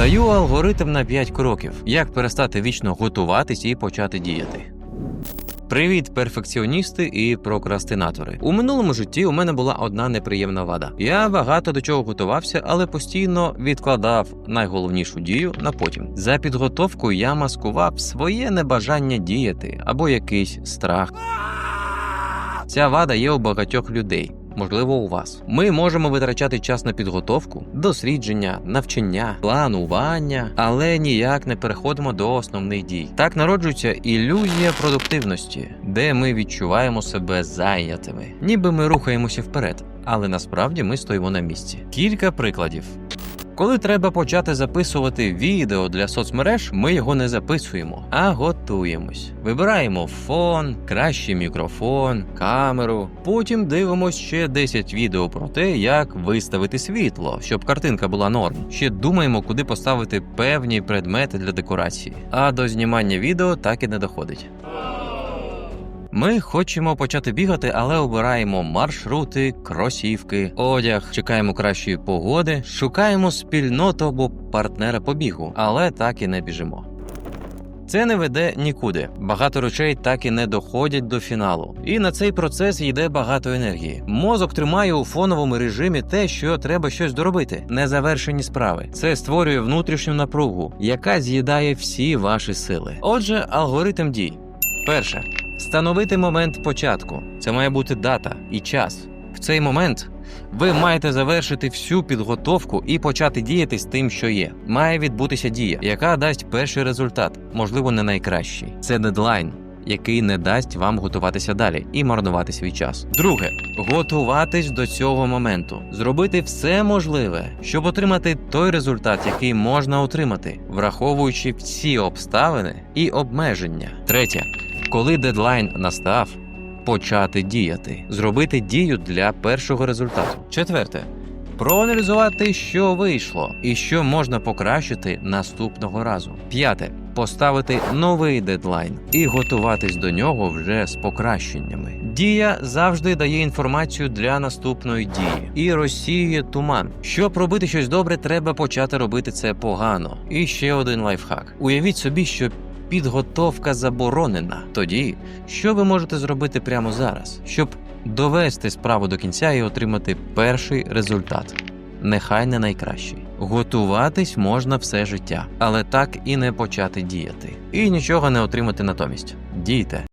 Даю алгоритм на 5 кроків, як перестати вічно готуватись і почати діяти. Привіт, перфекціоністи і прокрастинатори. У минулому житті у мене була одна неприємна вада. Я багато до чого готувався, але постійно відкладав найголовнішу дію на потім. За підготовкою я маскував своє небажання діяти або якийсь страх. Ця вада є у багатьох людей. Можливо, у вас ми можемо витрачати час на підготовку, дослідження, навчання, планування, але ніяк не переходимо до основних дій. Так народжується ілюзія продуктивності, де ми відчуваємо себе зайнятими, ніби ми рухаємося вперед, але насправді ми стоїмо на місці. Кілька прикладів. Коли треба почати записувати відео для соцмереж, ми його не записуємо, а готуємось. Вибираємо фон, кращий мікрофон, камеру. Потім дивимось ще 10 відео про те, як виставити світло, щоб картинка була норм. Ще думаємо, куди поставити певні предмети для декорації. А до знімання відео так і не доходить. Ми хочемо почати бігати, але обираємо маршрути, кросівки, одяг, чекаємо кращої погоди, шукаємо спільноту або партнера по бігу, але так і не біжимо. Це не веде нікуди. Багато речей так і не доходять до фіналу. І на цей процес йде багато енергії. Мозок тримає у фоновому режимі те, що треба щось доробити. Незавершені справи. Це створює внутрішню напругу, яка з'їдає всі ваші сили. Отже, алгоритм дій. Перше. Встановити момент початку. Це має бути дата і час. В цей момент ви маєте завершити всю підготовку і почати діяти з тим, що є. Має відбутися дія, яка дасть перший результат, можливо, не найкращий. Це дедлайн. Який не дасть вам готуватися далі і марнувати свій час. Друге, готуватись до цього моменту, зробити все можливе, щоб отримати той результат, який можна отримати, враховуючи всі обставини і обмеження. Третє, коли дедлайн настав, почати діяти, зробити дію для першого результату. Четверте. Проаналізувати, що вийшло і що можна покращити наступного разу. П'яте. Поставити новий дедлайн і готуватись до нього вже з покращеннями. Дія завжди дає інформацію для наступної дії і розсіює туман. Щоб робити щось добре, треба почати робити це погано. І ще один лайфхак. Уявіть собі, що підготовка заборонена. Тоді що ви можете зробити прямо зараз, щоб довести справу до кінця і отримати перший результат. Нехай не найкращий. Готуватись можна все життя, але так і не почати діяти. І нічого не отримати натомість. Дійте.